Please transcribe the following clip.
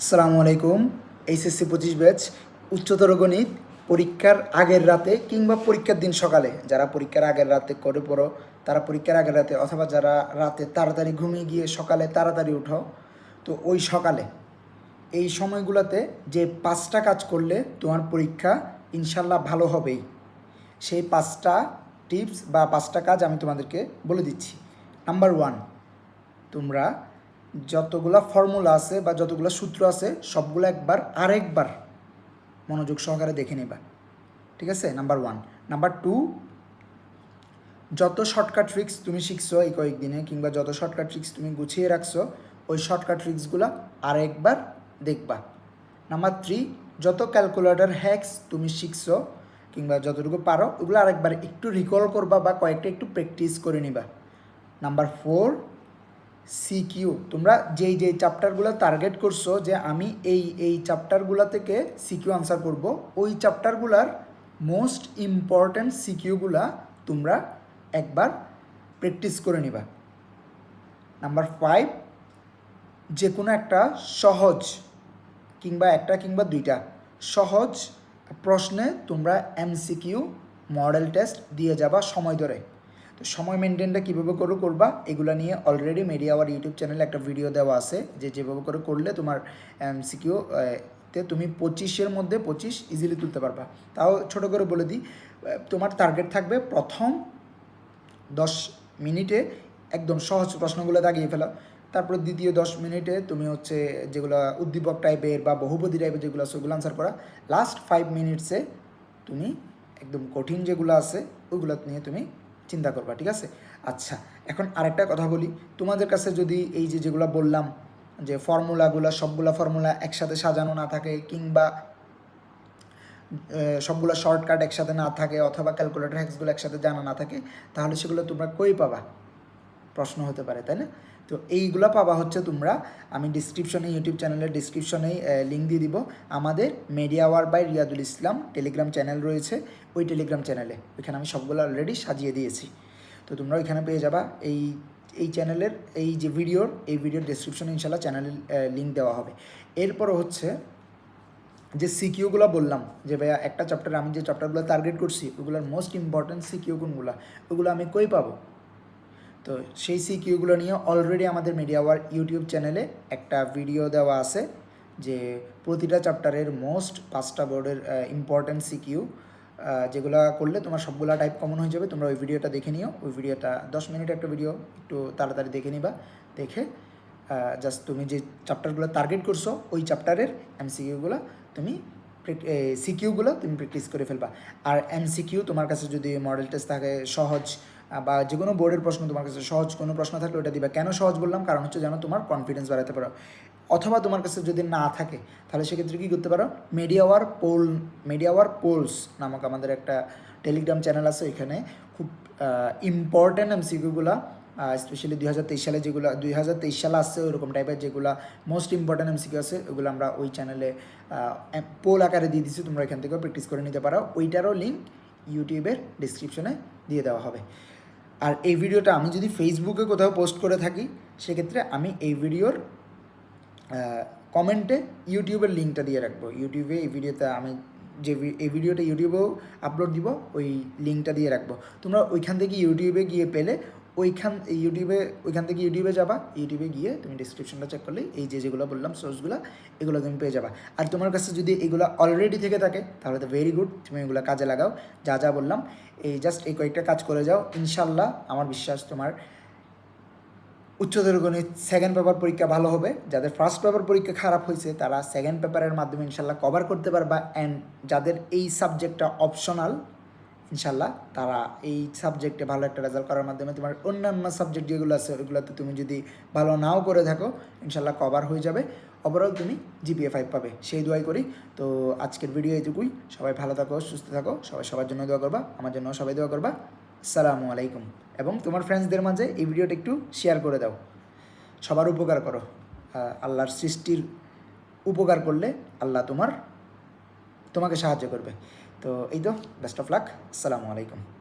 আসসালামু আলাইকুম, এইচএসসি পঁচিশ ব্যাচ, উচ্চতর গণিত, পরীক্ষার আগের রাতে কিংবা পরীক্ষার দিন সকালে। যারা পরীক্ষার আগের রাতে করে পড়ো, তারা পরীক্ষার আগের রাতে অথবা যারা রাতে তাড়াতাড়ি ঘুমিয়ে গিয়ে সকালে তাড়াতাড়ি উঠো, তো ওই সকালে। এই সময়গুলোতে যে পাঁচটা কাজ করলে তোমার পরীক্ষা ইনশাল্লাহ ভালো হবেই। সেই পাঁচটা টিপস বা পাঁচটা কাজ আমি তোমাদেরকে বলে দিচ্ছি। নাম্বার ওয়ান তোমরা যতগুলা ফর্মুলা আছে বা যতগুলো সূত্র আছে, সবগুলো একবার, আরেকবার মনোযোগ সহকারে দেখে নেবা। ঠিক আছে? নাম্বার ওয়ান নাম্বার টু যত শর্টকাট ট্রিক্স তুমি শিখছো এই কয়েকদিনে কিংবা যত শর্টকাট ট্রিক্স তুমি গুছিয়ে রাখছো, ওই শর্টকাট ট্রিক্সগুলো আরেকবার দেখবা। নাম্বার থ্রি যত ক্যালকুলেটর হ্যাক্স তুমি শিখছো কিংবা যতটুকু পারো, ওগুলো আরেকবার একটু রিকল করবা বা কয়েকটা একটু প্র্যাকটিস করে নিবা। নাম্বার ফোর সিকিউ তোমরা যেই যেই চ্যাপ্টারগুলো টার্গেট করছ যে আমি এই এই চ্যাপ্টারগুলো থেকে সিকিউ আনসার করব, ওই চ্যাপ্টারগুলার মোস্ট ইম্পর্ট্যান্ট সিকিউগুলা তোমরা একবার প্র্যাকটিস করে নিবা। নাম্বার ফাইভ যে কোনো একটা সহজ কিংবা একটা কিংবা দুইটা সহজ প্রশ্নে তোমরা এমসিকিউ মডেল টেস্ট দিয়ে যাবা সময় ধরে। তো সময় মেনটেনটা কীভাবে করে করবা, এগুলো নিয়ে অলরেডি মিডিয়া আওয়ার ইউটিউব চ্যানেলে একটা ভিডিও দেওয়া আছে, যে যেভাবে করে করলে তোমার এমসিকিউ তে তুমি পঁচিশের মধ্যে পঁচিশ ইজিলি তুলতে পারবা। তাও ছোট করে বলে দিই তোমার টার্গেট থাকবে প্রথম দশ মিনিটে একদম সহজ প্রশ্নগুলো দাগিয়ে ফেলা। তারপরে দ্বিতীয় দশ মিনিটে তুমি হচ্ছে যেগুলো উদ্দীপক টাইপের বা বহুপদী টাইপের যেগুলো আছে, ওগুলো আনসার করা। লাস্ট ফাইভ মিনিটসে তুমি একদম কঠিন যেগুলো আছে ওইগুলো নিয়ে তুমি চিন্তা করবা, ঠিক আছে? আচ্ছা এখন আরেকটা কথা বলি। তোমাদের কাছে যদি এই যে যেগুলো বললাম, যে ফর্মুলাগুলো, সবগুলো ফর্মুলা একসাথে সাজানো না থাকে কিংবা সবগুলো শর্টকাট একসাথে না থাকে অথবা ক্যালকুলেটর হ্যাক্সগুলো একসাথে জানা না থাকে, তাহলে সেগুলো তোমরা কই পাবা? প্রশ্ন হতে পারে, তাই না? তো এইগুলো পাবা হচ্ছে তোমরা। আমি ডিসক্রিপশনে ইউটিউব চ্যানেলের ডিসক্রিপশনে লিঙ্ক দিয়ে দিব। আমাদের media hour by Riadul Islam Telegram channel রয়েছে। ওই টেলিগ্রাম চ্যানেলে ওইখানে আমি সবগুলো অলরেডি সাজিয়ে দিয়েছি। তো তোমরা ওইখানে পেয়ে যাবা। এই এই চ্যানেলের এই যে ভিডিওর এই ভিডিওর ডিসক্রিপশনে ইনশাল্লাহ চ্যানেলের লিঙ্ক দেওয়া হবে। এরপর হচ্ছে যে সিকিউগুলো বললাম, যে ভাইয়া একটা চ্যাপ্টারে আমি যে চ্যাপ্টারগুলো টার্গেট করছি, ওগুলোর মোস্ট ইম্পর্ট্যান্ট সিকিউ কোনগুলো? ওগুলো আমি কই পাবো? তো সেই সিকিউগুলো নিয়ে অলরেডি আমাদের মিডিয়া ওয়ার ইউটিউব চ্যানেলে একটা ভিডিও দেওয়া আছে যে প্রতিটা চ্যাপ্টারের মোস্ট পাঁচটা বোর্ডের ইম্পর্ট্যান্ট সিকিউ যেগুলো করলে তোমার সবগুলা টাইপ কমন হয়ে যাবে। তোমরা ওই ভিডিওটা দেখে নিও। ওই ভিডিওটা দশ মিনিট একটা ভিডিও একটু তাড়াতাড়ি দেখে নিবা। দেখে জাস্ট তুমি যে চ্যাপ্টারগুলো টার্গেট করছ, ওই চ্যাপ্টারের এমসিকিউগুলো তুমি সিকিউগুলো তুমি প্র্যাকটিস করে ফেলবা। আর এমসিকিউ তোমার কাছে যদি মডেল টেস্ট থাকে সহজ বা যে কোনো বোর্ডের প্রশ্ন তোমার কাছে, সহজ কোনো প্রশ্ন থাকলে ওটা দিবা। কেন সহজ বললাম? কারণ হচ্ছে যেন তোমার কনফিডেন্স বাড়াতে পারো। অথবা তোমার কাছে যদি না থাকে, তাহলে সেক্ষেত্রে কী করতে পারো? মিডিয়াওয়ার পোল মিডিয়াওয়ার পোলস নামক আমাদের একটা টেলিগ্রাম চ্যানেল আছে, এখানে খুব ইম্পর্ট্যান্ট এমসিকিউগুলো স্পেশালি দুই হাজার তেইশ সালে যেগুলো, দুই হাজার তেইশ সালে আসছে ওরকম টাইপের যেগুলো মোস্ট ইম্পর্ট্যান্ট এমসিকিউ আছে, ওগুলো আমরা ওই চ্যানেলে পোল আকারে দিয়ে দিচ্ছি তোমরা এখান থেকেও প্র্যাকটিস করে নিতে পারো। ওইটারও লিঙ্ক ইউটিউবের ডিসক্রিপশনে দিয়ে দেওয়া হবে। আর এই ভিডিওটা আমি যদি ফেসবুকে কোথাও পোস্ট করে থাকি, সেক্ষেত্রে আমি এই ভিডিওর কমেন্টে ইউটিউবের লিঙ্কটা দিয়ে রাখব। ইউটিউবে এই ভিডিওতে আমি যে এই ভিডিওটা ইউটিউবেও আপলোড দিব, ওই লিঙ্কটা দিয়ে রাখব। তোমরা ওইখান থেকে ইউটিউবে গিয়ে পেলে ওইখান ইউটিউবে ওইখান থেকে ইউটিউবে যাবা ইউটিউবে গিয়ে তুমি ডিসক্রিপশনটা চেক করলে, এই যে যেগুলো বললাম সোর্সগুলো এগুলো তুমি পেয়ে যাবা। আর তোমার কাছে যদি এগুলো অলরেডি থেকে থাকে, তাহলে তো ভেরি গুড তুমি এগুলো কাজে লাগাও। যা যা বললাম, এই জাস্ট এই কয়েকটা কাজ করে যাও। ইনশাল্লাহ আমার বিশ্বাস তোমার উচ্চতর গণিত সেকেন্ড পেপার পরীক্ষা ভালো হবে। যাদের ফার্স্ট পেপার পরীক্ষা খারাপ হয়েছে, তারা সেকেন্ড পেপারের মাধ্যমে ইনশাল্লাহ কভার করতে পারবা। অ্যান্ড যাদের এই সাবজেক্টটা অপশনাল ইনশাল্লাহ তারা এই সাবজেক্টে ভালো একটা রেজাল্ট করার মাধ্যমে তোমার অন্যান্য সাবজেক্ট যেগুলো আছে ওইগুলোতে তুমি যদি ভালো নাও করে থাকো ইনশাল্লাহ কভার হয়ে যাবে। ওভারঅল তুমি জিপিএ ফাইভ পাবে, সেই দোয়াই করি। তো আজকের ভিডিও এইটুকুই। সবাই ভালো থাকো, সুস্থ থাকো, সবাই সবার জন্য দোয়া করবা, আমার জন্য সবাই দোয়া করবা। সালামু আলাইকুম। এবং তোমার ফ্রেন্ডসদের মাঝে এই ভিডিওটা একটু শেয়ার করে দাও। সবার উপকার করো। আল্লাহর সৃষ্টির উপকার করলে আল্লাহ তোমার, তোমাকে সাহায্য করবে। তো এই তো বেস্ট অফ লাক আসসালামু আলাইকুম